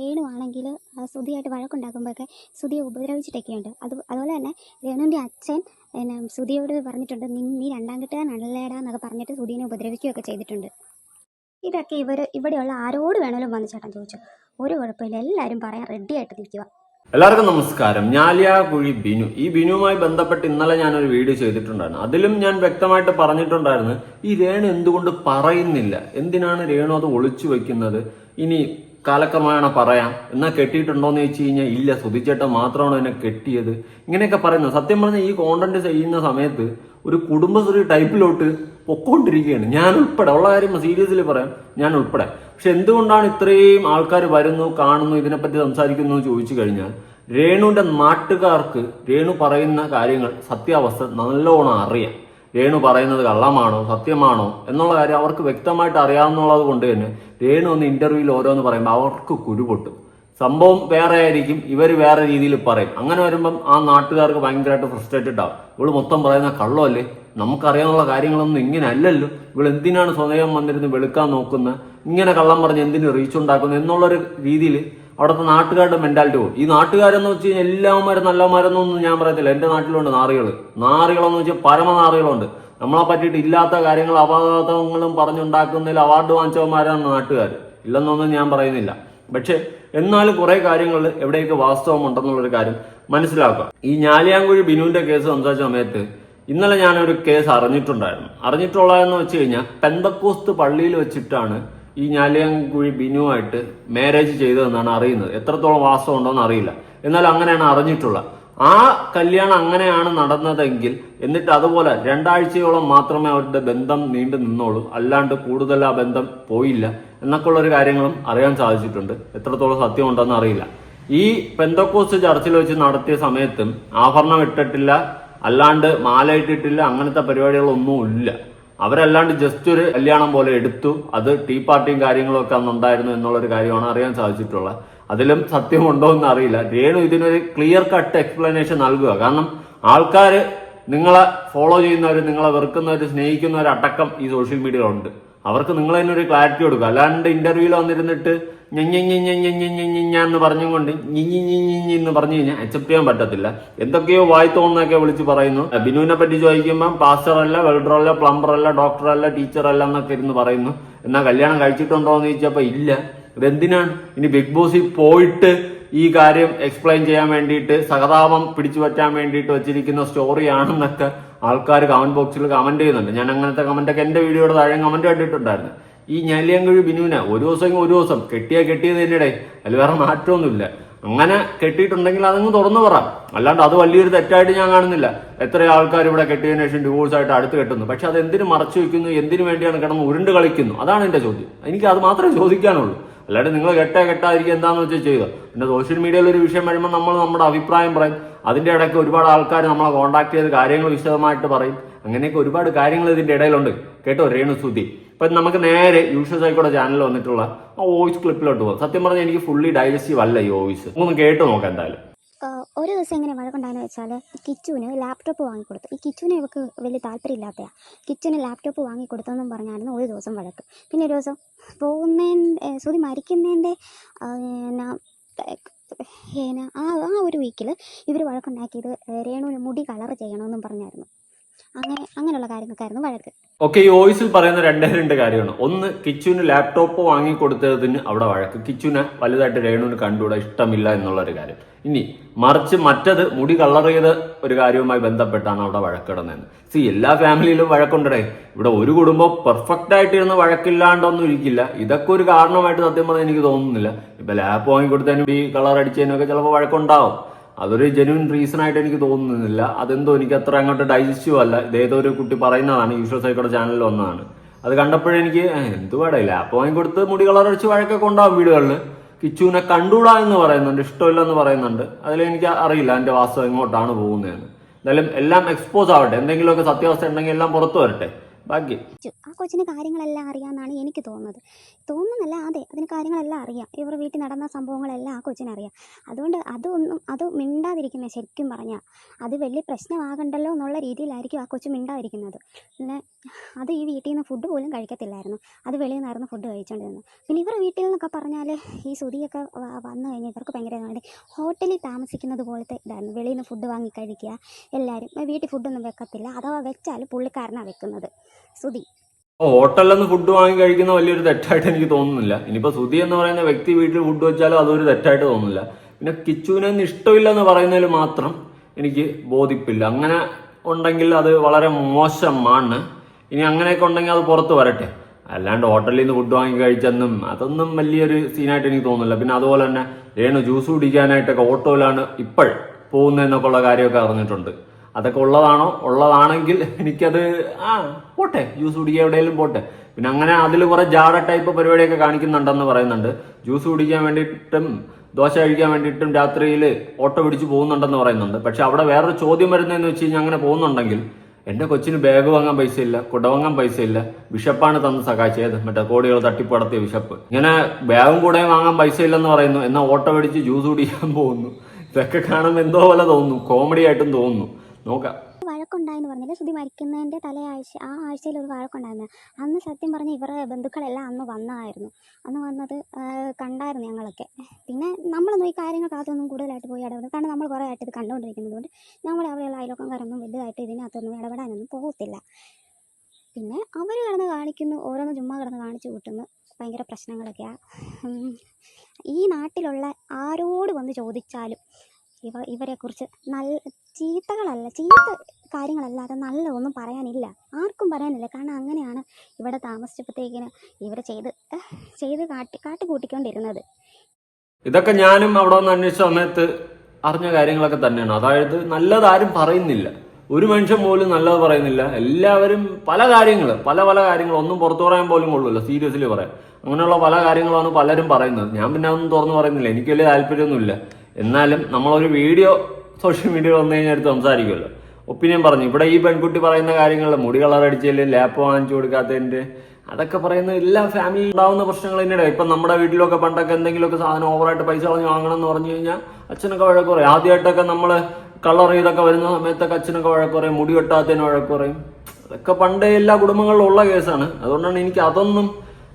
രേണു ആണെങ്കിൽ സുധിയായിട്ട് വഴക്കുണ്ടാക്കുമ്പോഴൊക്കെ സുധിയെ ഉപദ്രവിച്ചിട്ടൊക്കെയുണ്ട്. അത് അതുപോലെ തന്നെ രേണുവിന്റെ അച്ഛൻ പിന്നെ സുധിയോട് പറഞ്ഞിട്ടുണ്ട് നീ രണ്ടാം കെട്ടുകാരനല്ലേടാ എന്നൊക്കെ പറഞ്ഞിട്ട് സുധീനെ ഉപദ്രവിക്കുകയൊക്കെ ചെയ്തിട്ടുണ്ട്. ഇതൊക്കെ ഇവർ ഇവിടെയുള്ള ആരോട് വേണമെങ്കിലും വന്ന് ചേട്ടൻ ചോദിച്ചു. ഒരു കുഴപ്പമില്ല എല്ലാവരും പറയാൻ റെഡി ആയിട്ട് നിൽക്കുക. എല്ലാവർക്കും നമസ്കാരം. ഞാലിയാകുഴി ബിനു. ഈ ബിനുവുമായി ബന്ധപ്പെട്ട് ഇന്നലെ ഞാനൊരു വീഡിയോ ചെയ്തിട്ടുണ്ടായിരുന്നു. അതിലും ഞാൻ വ്യക്തമായിട്ട് പറഞ്ഞിട്ടുണ്ടായിരുന്നു ഈ രേണു എന്തുകൊണ്ട് പറയുന്നില്ല? എന്തിനാണ് രേണു അത് ഒളിച്ചു വെക്കുന്നത് ഇനി കാലക്രമേണ പറയാം. എന്നാൽ കെട്ടിയിട്ടുണ്ടോ എന്ന് ചോദിച്ചു കഴിഞ്ഞാൽ ഇല്ല സുധിച്ചേട്ടൻ മാത്രമാണ് എന്നെ കെട്ടിയത്? ഇങ്ങനെയൊക്കെ പറയുന്നത്. സത്യം പറഞ്ഞാൽ ഈ കോണ്ടന്റ് ചെയ്യുന്ന സമയത്ത് ഒരു കുടുംബശ്രീ ടൈപ്പിലോട്ട് പൊക്കോണ്ടിരിക്കുകയാണ് ഞാൻ ഉൾപ്പെടെ ഉള്ള കാര്യം സീരിയസിൽ പറയാം ഞാൻ ഉൾപ്പെടെ. പക്ഷെ എന്തുകൊണ്ടാണ് ഇത്രയും ആൾക്കാർ വരുന്നു കാണുന്നു ഇതിനെപ്പറ്റി സംസാരിക്കുന്നു എന്ന് ചോദിച്ചു കഴിഞ്ഞാൽ രേണുവിന്റെ നാട്ടുകാർക്ക് രേണു പറയുന്ന കാര്യങ്ങൾ സത്യാവസ്ഥ നല്ലോണം അറിയാം. രേണു പറയുന്നത് കള്ളമാണോ സത്യമാണോ എന്നുള്ള കാര്യം അവർക്ക് വ്യക്തമായിട്ട് അറിയാവുന്നുള്ളത് കൊണ്ട് തന്നെ രേണു ഒന്ന് ഇന്റർവ്യൂവിൽ ഓരോന്ന് പറയുമ്പോൾ അവർക്ക് കുരുപൊട്ടും. സംഭവം വേറെ ആയിരിക്കും ഇവർ വേറെ രീതിയിൽ പറയും. അങ്ങനെ വരുമ്പം ആ നാട്ടുകാർക്ക് ഭയങ്കരമായിട്ട് ഫ്രസ്ട്രേറ്റഡ് ആവും. ഇവൾ മൊത്തം പറയുന്ന കള്ളമല്ലേ? നമുക്കറിയാനുള്ള കാര്യങ്ങളൊന്നും ഇങ്ങനെ അല്ലല്ലോ. ഇവൾ എന്തിനാണ് സ്വയം വന്നിരുന്ന് വെളുക്കാൻ നോക്കുന്നത് ഇങ്ങനെ കള്ളം പറഞ്ഞ് എന്തിനു റീച്ച് ഉണ്ടാക്കുന്നത് എന്നുള്ളൊരു രീതിയിൽ അവിടുത്തെ നാട്ടുകാരുടെ മെന്റാലിറ്റി പോകും ഈ നാട്ടുകാരെന്ന് വെച്ച് കഴിഞ്ഞാൽ എല്ലാവരും നല്ലമാരെന്നൊന്നും ഞാൻ പറയത്തില്ല. എന്റെ നാട്ടിലുണ്ട് നാറികൾ നാറികളെന്ന് വെച്ചാൽ പരമനാറികളുണ്ട് നമ്മളെ പറ്റിയിട്ട് ഇല്ലാത്ത കാര്യങ്ങൾ അപകടങ്ങളും പറഞ്ഞുണ്ടാക്കുന്നതിൽ അവാർഡ് വാങ്ങിച്ചവന്മാരാണ് നാട്ടുകാർ ഇല്ലെന്നൊന്നും ഞാൻ പറയുന്നില്ല. പക്ഷെ എന്നാലും കുറെ കാര്യങ്ങൾ എവിടെയൊക്കെ വാസ്തവം ഉണ്ടെന്നുള്ളൊരു കാര്യം മനസ്സിലാക്കുക ഈ ഞാലിയാങ്കുഴി ബിനുവിന്റെ കേസ് സംസാരിച്ച സമയത്ത് ഇന്നലെ ഞാനൊരു കേസ് അറിഞ്ഞിട്ടുണ്ടായിരുന്നു. അറിഞ്ഞിട്ടുള്ളതെന്ന് വെച്ച് കഴിഞ്ഞാൽ പെന്തക്കോസ്ത് പള്ളിയിൽ വെച്ചിട്ടാണ് ഈ ഞാലിയാങ്കുഴി ബിനുവായിട്ട് മാരേജ് ചെയ്തതെന്നാണ് അറിയുന്നത്. എത്രത്തോളം വാസ്തവം ഉണ്ടോന്ന് അറിയില്ല. എന്നാൽ അങ്ങനെയാണ് അറിഞ്ഞിട്ടുള്ളത്. ആ കല്യാണം അങ്ങനെയാണ് നടന്നതെങ്കിൽ എന്നിട്ട് അതുപോലെ രണ്ടാഴ്ചയോളം മാത്രമേ അവരുടെ ബന്ധം നീണ്ടു നിന്നോളൂ. അല്ലാണ്ട് കൂടുതൽ ആ ബന്ധം പോയില്ല എന്നൊക്കെ ഉള്ളൊരു കാര്യങ്ങളും അറിയാൻ സാധിച്ചിട്ടുണ്ട്. എത്രത്തോളം സത്യം ഉണ്ടെന്ന് അറിയില്ല. ഈ പെന്തക്കോസ് ചർച്ചിൽ വെച്ച് നടത്തിയ സമയത്തും ആഭരണം ഇട്ടിട്ടില്ല അല്ലാണ്ട് മാല ഇട്ടിട്ടില്ല അങ്ങനത്തെ പരിപാടികളൊന്നും ഇല്ല അവരല്ലാണ്ട് ജസ്റ്റ് ഒരു കല്യാണം പോലെ എടുത്തു. അത് ടീ പാർട്ടിയും കാര്യങ്ങളൊക്കെ അന്ന് ഉണ്ടായിരുന്നു എന്നുള്ളൊരു കാര്യമാണ് അറിയാൻ സാധിച്ചിട്ടുള്ളത്. അതിലും സത്യമുണ്ടോ എന്ന് അറിയില്ല. രേണു ഇതിനൊരു ക്ലിയർ കട്ട് എക്സ്പ്ലനേഷൻ നൽകുക. കാരണം ആൾക്കാർ നിങ്ങളെ ഫോളോ ചെയ്യുന്നവർ നിങ്ങളെ വെറുക്കുന്നവർ സ്നേഹിക്കുന്നവർ അടക്കം ഈ സോഷ്യൽ മീഡിയയിലുണ്ട് അവർക്ക് നിങ്ങൾ തന്നെ ഒരു ക്ലാരിറ്റി കൊടുക്കുക. അല്ലാണ്ട് ഇന്റർവ്യൂവിൽ വന്നിരുന്നിട്ട് എന്ന് പറഞ്ഞുകൊണ്ട് എന്ന് പറഞ്ഞു കഴിഞ്ഞാൽ അക്സെപ്റ്റ് ചെയ്യാൻ പറ്റത്തില്ല. എന്തൊക്കെയോ വായി തോന്നുന്നൊക്കെ വിളിച്ച് പറയുന്നു. ബിനുവിനെ പറ്റി ചോദിക്കുമ്പോൾ പാസ്റ്റർ അല്ല വെൽഡർ അല്ല പ്ലംബർ അല്ല ഡോക്ടർ അല്ല ടീച്ചർ അല്ല എന്നൊക്കെ ഇരുന്ന് പറയുന്നു. എന്നാൽ കല്യാണം കഴിച്ചിട്ടുണ്ടോ എന്ന് ചോദിച്ചപ്പോൾ ഇല്ല. ഇതെന്തിനാണ്? ഇനി ബിഗ് ബോസിൽ പോയിട്ട് ഈ കാര്യം എക്സ്പ്ലെയിൻ ചെയ്യാൻ വേണ്ടിയിട്ട് സഹതാപം പിടിച്ചു പറ്റാൻ വേണ്ടിയിട്ട് വെച്ചിരിക്കുന്ന സ്റ്റോറിയാണെന്നൊക്കെ ആൾക്കാർ കമന്റ് ബോക്സിൽ കമന്റ് ചെയ്യുന്നുണ്ട്. ഞാൻ അങ്ങനത്തെ കമന്റ് ഒക്കെ എന്റെ വീഡിയോയുടെ താഴെ കമന്റ് കണ്ടിട്ടുണ്ടായിരുന്നു. ഈ ഞല്ലിയങ്കുഴി ബിനുവിനെ ഒരു ദിവസം ഒരു ദിവസം കെട്ടിയാ കെട്ടിയത് തന്നെയുടെ. അതിൽ വേറെ മാറ്റമൊന്നുമില്ല. അങ്ങനെ കെട്ടിയിട്ടുണ്ടെങ്കിൽ അതങ്ങ് തുറന്നു പറ. അല്ലാണ്ട് അത് വലിയൊരു തെറ്റായിട്ട് ഞാൻ കാണുന്നില്ല. എത്ര ആൾക്കാർ ഇവിടെ കെട്ടിയതിനു ശേഷം ഡിവോഴ്സ് ആയിട്ട് അടുത്ത് കെട്ടുന്നു. പക്ഷെ അത് എന്തിനു മറച്ചു വെക്കുന്നു എന്തിനു വേണ്ടിയാണ് കിടന്ന് ഉരുണ്ട് കളിക്കുന്നു? അതാണ് എന്റെ ചോദ്യം. എനിക്ക് അത് മാത്രമേ ചോദിക്കാനുള്ളൂ. അല്ലാണ്ട് നിങ്ങൾ കെട്ടാ കെട്ടാതിരിക്കുക എന്താണെന്ന് വെച്ചാൽ ചെയ്യുക. പിന്നെ സോഷ്യൽ മീഡിയയിൽ ഒരു വിഷയം വരുമ്പോൾ നമ്മൾ നമ്മുടെ അഭിപ്രായം പറയും. അതിന്റെ ഇടയ്ക്ക് ഒരുപാട് ആൾക്കാർ നമ്മളെ കോൺടാക്ട് ചെയ്ത് കാര്യങ്ങൾ വിശദമായിട്ട് പറയും. അങ്ങനെയൊക്കെ ഒരുപാട് കാര്യങ്ങൾ ഇതിന്റെ ഇടയിലുണ്ട്. കേട്ടോ രേണു സുധി ഇപ്പൊ നമുക്ക് നേരെ യൂഷ്വൽ ആയിക്കോട്ടെ ചാനൽ വന്നിട്ടുള്ള ആ വോയിസ് ക്ലിപ്പിലോട്ട് പോകും. സത്യം പറഞ്ഞാൽ എനിക്ക് ഫുള്ളി ഡൈജസ്റ്റീവ് അല്ല ഈ വോയിസ് ഒന്ന് കേട്ട് നോക്കാം എന്തായാലും. ഒരു ദിവസം എങ്ങനെ വഴക്കുണ്ടായെന്ന് വെച്ചാൽ കിച്ചുവിന് ലാപ്ടോപ്പ് വാങ്ങിക്കൊടുത്തു. ഈ കിച്ചുവിനെ ഇവക്ക് വലിയ താല്പര്യമില്ലാത്തതാണ് കിച്ചുവിന് ലാപ്ടോപ്പ് വാങ്ങിക്കൊടുത്തെന്നും പറഞ്ഞായിരുന്നു ഒരു ദിവസം വഴക്ക്. പിന്നെ ഒരു ദിവസം പോകുന്നതിന്റെ സുതി മരിക്കുന്നതിന്റെ ആ ആ ഒരു വീക്കിൽ ഇവർ വഴക്കുണ്ടാക്കിയത് രേണുവിന് മുടി കളർ ചെയ്യണമെന്നും പറഞ്ഞായിരുന്നു. അങ്ങനെ അങ്ങനെയുള്ള കാര്യങ്ങൾക്കായിരുന്നു വഴക്ക്. ഓക്കെ ഈ വോയിസിൽ പറയുന്ന രണ്ടേ രണ്ട് കാര്യമാണ്. ഒന്ന് കിച്ചുവിന് ലാപ്ടോപ്പ് വാങ്ങിക്കൊടുത്തതിന് അവിടെ വഴക്ക്. കിച്ചുവിനെ വലുതായിട്ട് രേണുവിന് കണ്ടുകൂടാ ഇഷ്ടമില്ല എന്നുള്ള ഒരു കാര്യം. ഇനി മറിച്ച് മറ്റത് മുടി കളർ ചെയ്ത ഒരു കാര്യവുമായി ബന്ധപ്പെട്ടാണ് അവിടെ വഴക്കിടുന്നതെന്ന്. സി എല്ലാ ഫാമിലിയിലും വഴക്കുണ്ടടേ. ഇവിടെ ഒരു കുടുംബം പെർഫെക്റ്റ് ആയിട്ട് ഇരുന്ന് വഴക്കില്ലാണ്ടൊന്നും ഇരിക്കില്ല. ഇതൊക്കെ ഒരു കാരണമായിട്ട് സത്യം പറഞ്ഞാൽ എനിക്ക് തോന്നുന്നില്ല. ഇപ്പൊ ലാപ്പ് വാങ്ങിക്കൊടുത്തതിനും ഈ കളർ അടിച്ചതിനൊക്കെ ചിലപ്പോൾ വഴക്കുണ്ടാവും. അതൊരു ജെന്യൂൻ റീസൺ ആയിട്ട് എനിക്ക് തോന്നുന്നില്ല. അതെന്തോ എനിക്ക് അത്ര അങ്ങോട്ട് ഡൈജസ്റ്റീവ് അല്ല. ഇതേതോ ഒരു കുട്ടി പറയുന്നതാണ്. യൂഷ്വൽ സൈക്കോടെ ചാനലിൽ വന്നതാണ്. അത് കണ്ടപ്പോഴേ എനിക്ക് എന്തുവാടേ വാങ്ങി കൊടുത്ത് മുടി കളർ അടിച്ച് വഴക്കൊക്കെ ഉണ്ടാവും വീടുകളിൽ കിച്ചുവിനെ കണ്ടൂടാ എന്ന് പറയുന്നുണ്ട്. ഇഷ്ടമില്ല എന്ന് പറയുന്നുണ്ട് അതിലെനിക്ക് അറിയില്ല. എന്റെ വാസ്തവം എങ്ങോട്ടാണ് പോകുന്നതെന്ന്. എന്തായാലും എല്ലാം എക്സ്പോസ് ആവട്ടെ. എന്തെങ്കിലുമൊക്കെ സത്യാവസ്ഥ ഉണ്ടെങ്കിൽ എല്ലാം പുറത്തു വരട്ടെ. ഭാഗ്യം. ആ കൊച്ചിന് കാര്യങ്ങളെല്ലാം അറിയാമെന്നാണ് എനിക്ക് തോന്നുന്നത്. തോന്നുന്നല്ല അതെ അതിന് കാര്യങ്ങളെല്ലാം അറിയാം. ഇവർ വീട്ടിൽ നടന്ന സംഭവങ്ങളെല്ലാം ആ കൊച്ചിനറിയാം. അതുകൊണ്ട് അതൊന്നും അത് മിണ്ടാതിരിക്കുന്നത് ശരിക്കും പറഞ്ഞാൽ അത് വലിയ പ്രശ്നമാകണ്ടല്ലോ എന്നുള്ള രീതിയിലായിരിക്കും ആ കൊച്ചു മിണ്ടാതിരിക്കുന്നത്. പിന്നെ അത് ഈ വീട്ടിൽ നിന്ന് ഫുഡ് പോലും കഴിക്കത്തില്ലായിരുന്നു. അത് വെളിയിൽ നിന്നായിരുന്നു ഫുഡ് കഴിച്ചുകൊണ്ടിരുന്നത് പിന്നെ ഇവർ വീട്ടിൽ നിന്നൊക്കെ പറഞ്ഞാൽ ഈ സുതിയൊക്കെ വന്നു കഴിഞ്ഞാൽ ഇവർക്ക് ഭയങ്കര. ഹോട്ടലിൽ താമസിക്കുന്നത് പോലത്തെ ഇതായിരുന്നു. വെളിയിൽ നിന്ന് ഫുഡ് വാങ്ങി കഴിക്കുക. എല്ലാവരും വീട്ടിൽ ഫുഡൊന്നും വെക്കത്തില്ല. അഥവാ വെച്ചാൽ പുള്ളിക്കാരനാണ് വെക്കുന്നത്. സുതി ഹോട്ടലിൽ നിന്ന് ഫുഡ് വാങ്ങി കഴിക്കുന്ന വലിയൊരു തെറ്റായിട്ട് എനിക്ക് തോന്നുന്നില്ല. ഇനിയിപ്പോ സുധി എന്ന് പറയുന്ന വ്യക്തി വീട്ടിൽ ഫുഡ് വെച്ചാലും അതൊരു തെറ്റായിട്ട് തോന്നുന്നില്ല. പിന്നെ കിച്ചുവിനൊന്നും ഇഷ്ടമില്ല എന്ന് പറയുന്നതിൽ മാത്രം എനിക്ക് ബോധിപ്പില്ല. അങ്ങനെ ഉണ്ടെങ്കിൽ അത് വളരെ മോശമാണ്. ഇനി അങ്ങനെയൊക്കെ ഉണ്ടെങ്കിൽ അത് പുറത്ത് വരട്ടെ. അല്ലാണ്ട് ഹോട്ടലിൽ നിന്ന് ഫുഡ് വാങ്ങി കഴിച്ചെന്നും അതൊന്നും വലിയൊരു സീനായിട്ട് എനിക്ക് തോന്നുന്നില്ല. പിന്നെ അതുപോലെ തന്നെ രേണു ജ്യൂസ് കുടിക്കാനായിട്ടൊക്കെ ഓട്ടോയിലാണ് ഇപ്പോൾ പോകുന്നതെന്നൊക്കെ ഉള്ള കാര്യമൊക്കെ അറിഞ്ഞിട്ടുണ്ട്. അതൊക്കെ ഉള്ളതാണോ? ഉള്ളതാണെങ്കിൽ എനിക്കത് ആ പോട്ടെ. ജ്യൂസ് കുടിക്കാൻ എവിടെയെങ്കിലും പോട്ടെ. പിന്നെ അങ്ങനെ അതിൽ കുറെ ജാട ടൈപ്പ് പരിപാടിയൊക്കെ കാണിക്കുന്നുണ്ടെന്ന് പറയുന്നുണ്ട്. ജ്യൂസ് കുടിക്കാൻ വേണ്ടിയിട്ടും ദോശ കഴിക്കാൻ വേണ്ടിയിട്ടും രാത്രിയിൽ ഓട്ടോ പിടിച്ച് പോകുന്നുണ്ടെന്ന് പറയുന്നുണ്ട്. പക്ഷെ അവിടെ വേറൊരു ചോദ്യം വരുന്നതെന്ന് വെച്ച് കഴിഞ്ഞാൽ അങ്ങനെ പോകുന്നുണ്ടെങ്കിൽ എന്റെ കൊച്ചിന് ബാഗ് വാങ്ങാൻ പൈസ ഇല്ല കുട വാങ്ങാൻ പൈസ ഇല്ല വിഷപ്പാണ് തന്ന സഹായിച്ചത്. മറ്റേ കോടികൾ തട്ടിപ്പടത്തിയ ബിഷപ്പ് ഇങ്ങനെ ബാഗും കൂടെ വാങ്ങാൻ പൈസ ഇല്ലെന്ന് പറയുന്നു. എന്നാൽ ഓട്ടോ പിടിച്ച് ജ്യൂസ് കുടിക്കാൻ പോകുന്നു. ഇതൊക്കെ കാണുമ്പോൾ എന്തോ പോലെ തോന്നുന്നു കോമഡി ആയിട്ടും തോന്നുന്നു. നോക്കാം. വഴക്കുണ്ടായെന്ന് പറഞ്ഞില്ല? സുധി മരിക്കുന്നതിന്റെ തലേ ആഴ്ച ആ ആഴ്ചയിൽ ഒരു വഴക്കുണ്ടായിരുന്നു. അന്ന് സത്യം പറഞ്ഞ ഇവരുടെ ബന്ധുക്കളെല്ലാം അന്ന് വന്നായിരുന്നു. അന്ന് വന്നത് കണ്ടായിരുന്നു ഞങ്ങളൊക്കെ. പിന്നെ നമ്മളൊന്നും ഈ കാര്യങ്ങൾ അതൊന്നും കൂടുതലായിട്ട് പോയി ഇടപെടും കാരണം നമ്മൾ കുറേ ആയിട്ട് ഇത് കണ്ടുകൊണ്ടിരിക്കുന്നത് കൊണ്ട് നമ്മൾ അവിടെയുള്ള അയൽവക്കംകാരൊന്നും വലുതായിട്ട് ഇതിനകത്തൊന്നും ഇടപെടാനൊന്നും പോകത്തില്ല. പിന്നെ അവർ കിടന്ന് കാണിക്കുന്നു ഓരോന്ന് ചുമ്മാ കിടന്ന് കാണിച്ചു കൂട്ടുന്നു. ഭയങ്കര പ്രശ്നങ്ങളൊക്കെയാണ് ഈ നാട്ടിലുള്ള ആരോട് വന്ന് ചോദിച്ചാലും ഇവ ഇവരെക്കുറിച്ച് നല്ല ചീത്തകളല്ല ചീത്ത കാര്യങ്ങളല്ലാതെ നല്ല ഒന്നും പറയാനില്ല. ആർക്കും പറയാനില്ല. കാരണം അങ്ങനെയാണ് ഇവിടെ താമസിച്ചപ്പോഴത്തേക്കിന് ഇവർ ചെയ്ത് ചെയ്ത് കാട്ടി കാട്ടിക്കൂട്ടിക്കൊണ്ടിരുന്നത്. ഇതൊക്കെ ഞാനും അവിടെ വന്ന് അന്വേഷിച്ച സമയത്ത് അറിഞ്ഞ കാര്യങ്ങളൊക്കെ തന്നെയാണ്. അതായത് നല്ലതാരും പറയുന്നില്ല. ഒരു മനുഷ്യൻ പോലും നല്ലത് പറയുന്നില്ല. എല്ലാവരും പല കാര്യങ്ങൾ പല പല കാര്യങ്ങൾ ഒന്നും പുറത്തു പറയാൻ പോലും കൊള്ളില്ല സീരിയസ്ലി പറയാം. അങ്ങനെയുള്ള പല കാര്യങ്ങളാണ് പലരും പറയുന്നത്. ഞാൻ പിന്നെ ഒന്നും തുറന്നു പറയുന്നില്ല. എനിക്ക് വലിയ താല്പര്യമൊന്നുമില്ല. എന്നാലും നമ്മളൊരു വീഡിയോ സോഷ്യൽ മീഡിയ വന്നു കഴിഞ്ഞാൽ എടുത്ത് സംസാരിക്കുമല്ലോ. ഒപ്പീനിയൻ പറഞ്ഞു ഇവിടെ ഈ പെൺകുട്ടി പറയുന്ന കാര്യങ്ങൾ മുടി കളർ അടിച്ചതിൽ ലാപ്പ് വാങ്ങിച്ചു കൊടുക്കാത്തതിന്റെ? അതൊക്കെ പറയുന്ന എല്ലാ ഫാമിലി ഉണ്ടാവുന്ന പ്രശ്നങ്ങൾ തന്നെയാണ്. ഇപ്പൊ നമ്മുടെ വീട്ടിലൊക്കെ പണ്ടൊക്കെ എന്തെങ്കിലുമൊക്കെ സാധനം ഓവറായിട്ട് പൈസ കളഞ്ഞ് വാങ്ങണം എന്ന് പറഞ്ഞു കഴിഞ്ഞാൽ അച്ഛനൊക്കെ വഴക്ക് പറയും. ആദ്യമായിട്ടൊക്കെ നമ്മൾ കളർ ചെയ്തൊക്കെ വരുന്ന സമയത്തൊക്കെ അച്ഛനൊക്കെ വഴക്ക് പറയും. മുടി വെട്ടാത്തതിന് വഴക്ക് പറയും. അതൊക്കെ പണ്ടേ എല്ലാ കുടുംബങ്ങളിലും ഉള്ള കേസാണ് അതുകൊണ്ടാണ് എനിക്ക് അതൊന്നും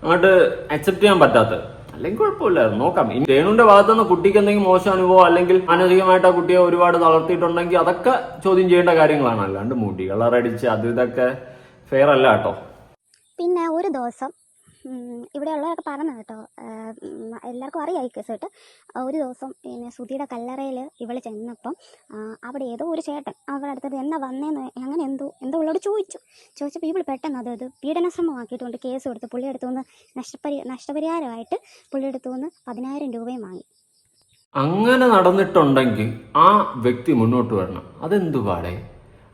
അങ്ങോട്ട് അക്സെപ്റ്റ് ചെയ്യാൻ പറ്റാത്തത്. അല്ലെങ്കിൽ കുഴപ്പമില്ലായിരുന്നു നോക്കാം. ഇനി രേണുവിന്റെ ഭാഗത്തുനിന്ന് കുട്ടിക്ക് എന്തെങ്കിലും മോശം അനുഭവം അല്ലെങ്കിൽ മാനസികമായിട്ട് ആ കുട്ടിയെ ഒരുപാട് തളർത്തിയിട്ടുണ്ടെങ്കിൽ അതൊക്കെ ചോദ്യം ചെയ്യേണ്ട കാര്യങ്ങളാണ്. അല്ലാണ്ട് മുടി കളറടിച്ച് അത് ഇതൊക്കെ ഫെയർ അല്ല കേട്ടോ. പിന്നെ ഒരു ദിവസം ഇവിടെയുള്ളവരൊക്കെ പറഞ്ഞു കേട്ടോ. എല്ലാവർക്കും അറിയാം ഈ കേസ് കേട്ട്. ഒരു ദിവസം പിന്നെ സുധിയുടെ കല്ലറയിൽ ഇവൾ ചെന്നപ്പം അവിടെ ഏതോ ഒരു ചേട്ടൻ അവളുടെ അടുത്തത് എന്നാ വന്നേന്ന് അങ്ങനെ എന്തോ എന്തോ ഉള്ളോട് ചോദിച്ചു. ചോദിച്ചപ്പോൾ ഇവൾ പെട്ടെന്ന് അതായത് അത് പീഡനശ്രമമാക്കിയിട്ടുണ്ട്. കേസ് കൊടുത്ത് പുള്ളി അടുത്തുനിന്ന് നഷ്ടപരി നഷ്ടപരിഹാരമായിട്ട് പുള്ളി അടുത്തുനിന്ന് പതിനായിരം രൂപയും വാങ്ങി. അങ്ങനെ നടന്നിട്ടുണ്ടെങ്കിൽ ആ വ്യക്തി മുന്നോട്ട് വരണം. അതെന്തു പാടെ?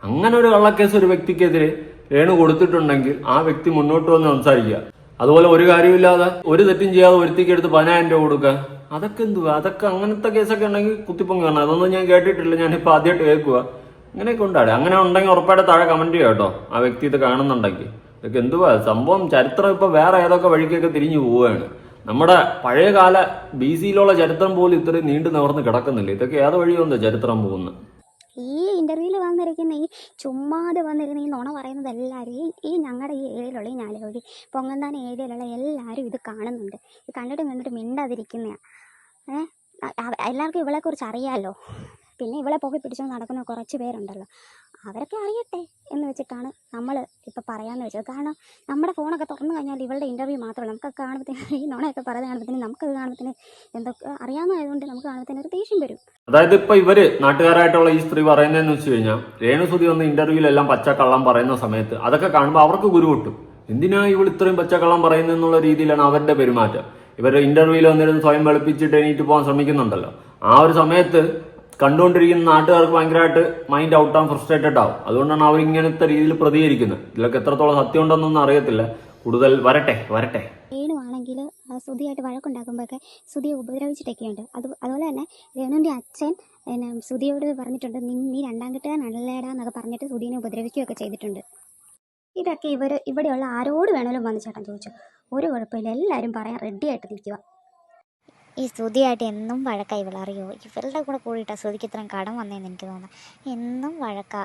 അങ്ങനെ ഒരു കള്ളക്കേസ് ഒരു വ്യക്തിക്കെതിരെ രേണു കൊടുത്തിട്ടുണ്ടെങ്കിൽ ആ വ്യക്തി മുന്നോട്ട് വന്ന് സംസാരിക്കുക. അതുപോലെ ഒരു കാര്യമില്ലാതെ ഒരു തെറ്റും ചെയ്യാതെ ഒരുത്തിക്ക് എടുത്ത് പതിനായിരം രൂപ കൊടുക്കുക അതൊക്കെ എന്തുവാ? അതൊക്കെ അങ്ങനത്തെ കേസൊക്കെ ഉണ്ടെങ്കിൽ കുത്തിപ്പൊങ്ങി കാണാം അതൊന്നും ഞാൻ കേട്ടിട്ടില്ല. ഞാനിപ്പോൾ ആദ്യമായിട്ട് കേൾക്കുക ഇങ്ങനെയൊക്കെ ഉണ്ടാകും അങ്ങനെ ഉണ്ടെങ്കിൽ ഉറപ്പായിട്ട് താഴെ കമന്റ് ചെയ്യാം കേട്ടോ. ആ വ്യക്തി ഇത് കാണുന്നുണ്ടെങ്കിൽ. ഇതൊക്കെ എന്തുവാ? സംഭവം ചരിത്രം ഇപ്പൊ വേറെ ഏതൊക്കെ വഴിക്കൊക്കെ തിരിഞ്ഞു പോവുകയാണ്. നമ്മുടെ പഴയകാല ബി സിയിലുള്ള ചരിത്രം പോലും ഇത്രയും നീണ്ടു നിവർന്ന് കിടക്കുന്നില്ല. ഇതൊക്കെ ഏത് വഴിയുണ്ടോ ചരിത്രം പോകുന്നത്? ഈ ഇന്റർവ്യൂവിൽ വന്നിരിക്കുന്ന ഈ ചുമ്മാതെ വന്നിരുന്ന ഈ നുണ പറയുന്നത് എല്ലാവരും ഈ ഞങ്ങളുടെ ഈ ഏരിയയിലുള്ള ഈ നാലുവഴി പൊങ്ങന്താന ഏരിയയിലുള്ള എല്ലാവരും ഇത് കാണുന്നുണ്ട്. ഇത് കണ്ടിട്ട് കണ്ടിട്ട് മിണ്ടാതിരിക്കുന്നതാണ് ഏഹ് എല്ലാവർക്കും ഇവളെക്കുറിച്ച് അറിയാമല്ലോ പിന്നെ ഇവളെ പോയി പിടിച്ചുകൊണ്ട് നടക്കുന്ന കുറച്ച് പേരുണ്ടല്ലോ. അവരൊക്കെ അറിയട്ടെ എന്ന് വെച്ചിട്ടാണ് നമ്മൾ ഇപ്പോൾ പറയാമെന്ന് വെച്ചത്. കാരണം നമ്മുടെ ഫോണൊക്കെ തുറന്നു കഴിഞ്ഞാൽ ഇവളുടെ ഇന്റർവ്യൂ മാത്രമല്ല നമുക്കൊക്കെ കാണുമ്പോഴത്തേന് ഈ നോണയൊക്കെ പറയുന്നത് കാണുമ്പോഴത്തേന് നമുക്കത് കാണുമ്പോഴത്തേന് എന്തൊക്കെ അറിയാവുന്നതായതുകൊണ്ട് നമുക്ക് കാണുമ്പോഴത്തേന് ഒരു ദേഷ്യം വരും. അതായത് ഇപ്പോൾ ഇവർ നാട്ടുകാരായിട്ടുള്ള ഈ സ്ത്രീ പറയുന്നതെന്ന് വെച്ച് കഴിഞ്ഞാൽ രേണുസുതി വന്ന് ഇന്റർവ്യൂവിലെല്ലാം പച്ചക്കള്ളം പറയുന്ന സമയത്ത് അതൊക്കെ കാണുമ്പോൾ അവർക്ക് ഗുരു കിട്ടും. എന്തിനാ ഇവൾ ഇത്രയും പച്ചക്കള്ളം പറയുന്നെന്നുള്ള രീതിയിലാണ് അവരുടെ പെരുമാറ്റം. ഇവരുടെ ഇന്റർവ്യൂവിൽ വന്നിരുന്ന് സ്വയം വെളുപ്പിച്ചിട്ട് എണീറ്റ് പോകാൻ ശ്രമിക്കുന്നുണ്ടല്ലോ. ആ ഒരു സമയത്ത് കണ്ടുകൊണ്ടിരിക്കുന്ന നാട്ടുകാർക്ക് ഭയങ്കരമായിട്ട് മൈൻഡ് ഔട്ട് ആൻഡ് ഫ്രസ്ട്രേറ്റഡ് ആവും. അതുകൊണ്ടാണ് അവർ ഇങ്ങനത്തെ രീതിയിൽ പ്രതികരിക്കുന്നത്. ഇതിലൊക്കെ എത്രത്തോളം സത്യം ഉണ്ടെന്നൊന്നും അറിയത്തില്ല. കൂടുതൽ വരട്ടെ വരട്ടെ. വേണുവാണെങ്കിൽ സുധിയായിട്ട് വഴക്കുണ്ടാക്കുമ്പോഴൊക്കെ സുധിയെ ഉപദ്രവിച്ചിട്ടൊക്കെയുണ്ട്. അത് അതുപോലെ തന്നെ രേണുവിന്റെ അച്ഛൻ പിന്നെ സുധിയോട് പറഞ്ഞിട്ടുണ്ട് നീ നീ രണ്ടാം കെട്ടുകാരനല്ലേടാ എന്നൊക്കെ പറഞ്ഞിട്ട് സുധീനെ ഉപദ്രവിക്കുകയൊക്കെ ചെയ്തിട്ടുണ്ട്. ഇതൊക്കെ ഇവർ ഇവിടെയുള്ള ആരോട് വേണമെങ്കിലും വന്ന് ചേട്ടൻ ചോദിച്ചു. ഒരു കുഴപ്പമില്ല. എല്ലാവരും പറയാൻ റെഡിയായിട്ട് നിൽക്കുക. ഈ സ്തുതിയായിട്ട് എന്നും വഴക്കാണ് ഇവൾ. അറിയോ? ഇവളുടെ കൂടെ കൂടിയിട്ടാണ് സ്തുതിക്ക് ഇത്രയും കടം വന്നതെന്ന് എനിക്ക് തോന്നുന്നു. എന്നും വഴക്കാ.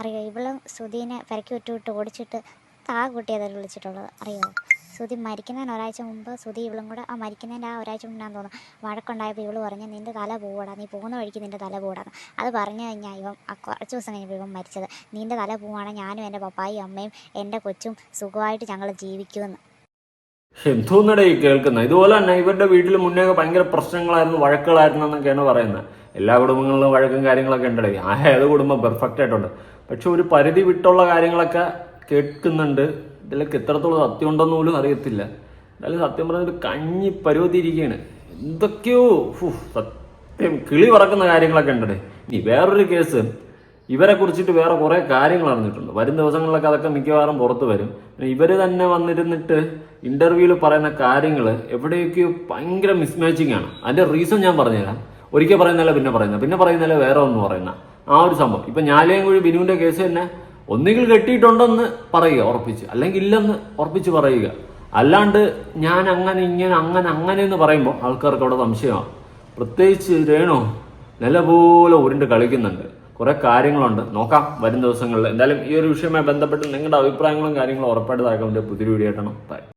അറിയോ? ഇവളും സ്തുതിനെ പെരക്കി വിട്ട് വിട്ട് ഓടിച്ചിട്ട് താ കുട്ടിയതല്ല വിളിച്ചിട്ടുള്ളത്. അറിയോ? സ്തുതി മരിക്കുന്നതിന് ഒരാഴ്ച മുമ്പ് സ്തുതി ഇവളും കൂടെ ആ മരിക്കുന്നതിന്റെ ആ ഒരാഴ്ച മുന്നാന്ന് തോന്നുന്നു. വഴക്കുണ്ടായപ്പോൾ ഇവൾ പറഞ്ഞ് നിന്റെ തല പോവാടാ. നീ പോകുന്ന വഴിക്ക് നിന്റെ തല പോടാന്ന് അത് പറഞ്ഞു കഴിഞ്ഞാൽ ഇവൻ കുറച്ച് ദിവസം കഴിഞ്ഞപ്പോൾ ഇവൻ മരിച്ചത്. നിന്റെ തല പോവാണെങ്കിൽ ഞാനും എന്റെ പപ്പായും അമ്മയും എന്റെ കൊച്ചും സുഖമായിട്ട് ഞങ്ങൾ ജീവിക്കുമെന്ന്. എന്തോന്നടേ ഈ കേൾക്കുന്നത്. ഇതുപോലെ തന്നെ ഇവരുടെ വീട്ടിൽ മുന്നേ ഒക്കെ ഭയങ്കര പ്രശ്നങ്ങളായിരുന്നു വഴക്കുകളായിരുന്നു എന്നൊക്കെയാണ് പറയുന്നത്. എല്ലാ കുടുംബങ്ങളിലും വഴക്കും കാര്യങ്ങളൊക്കെ ഉണ്ടടേ. ആ ഏത് കുടുംബം പെർഫെക്റ്റ് ആയിട്ടുണ്ട്. പക്ഷെ ഒരു പരിധി വിട്ടുള്ള കാര്യങ്ങളൊക്കെ കേൾക്കുന്നുണ്ട്. ഇതിലൊക്കെ എത്രത്തോളം സത്യം ഉണ്ടെന്ന് പോലും അറിയത്തില്ല. എന്തായാലും സത്യം പറഞ്ഞൊരു കഞ്ഞി പരുവത്തിയിരിക്കുകയാണ് എന്തൊക്കെയോ സത്യം കിളി പറക്കുന്ന കാര്യങ്ങളൊക്കെ ഉണ്ടേ ഇനി വേറൊരു കേസ് ഇവരെ കുറിച്ചിട്ട് വേറെ കുറേ കാര്യങ്ങൾ അറിഞ്ഞിട്ടുണ്ട്. വരും ദിവസങ്ങളിലൊക്കെ അതൊക്കെ മിക്കവാറും പുറത്ത് വരും. ഇവർ തന്നെ വന്നിരുന്നിട്ട് ഇന്റർവ്യൂവിൽ പറയുന്ന കാര്യങ്ങൾ എവിടെയൊക്കെയോ ഭയങ്കര മിസ്മാച്ചിങ് ആണ്. അതിന്റെ റീസൺ ഞാൻ പറഞ്ഞുതരാം. ഒരിക്കൽ പറയുന്നല്ല പിന്നെ പറയുന്ന പിന്നെ പറയുന്നല്ല വേറെ ഒന്ന് പറയുന്ന. ആ ഒരു സംഭവം. ഇപ്പൊ കൂടി ബിനുവിന്റെ കേസ് തന്നെ ഒന്നുകിൽ കെട്ടിയിട്ടുണ്ടെന്ന് പറയുക ഉറപ്പിച്ച്. അല്ലെങ്കിൽ ഇല്ലെന്ന് ഉറപ്പിച്ച് പറയുക. അല്ലാണ്ട് ഞാൻ അങ്ങനെ ഇങ്ങനെ അങ്ങനെ അങ്ങനെ എന്ന് പറയുമ്പോൾ ആൾക്കാർക്ക് അവിടെ സംശയമാണ്. പ്രത്യേകിച്ച് രേണു നില പോലെ ഉരുണ്ട് കളിക്കുന്നുണ്ട്. കുറെ കാര്യങ്ങളുണ്ട്. നോക്കാം വരും ദിവസങ്ങളിൽ. എന്തായാലും ഈ ഒരു വിഷയവുമായി ബന്ധപ്പെട്ട് നിങ്ങളുടെ അഭിപ്രായങ്ങളും കാര്യങ്ങളും ഉറപ്പായിട്ട് താഴെ പുതിയൊരു വീഡിയോ ആയിട്ടാണ് ബൈ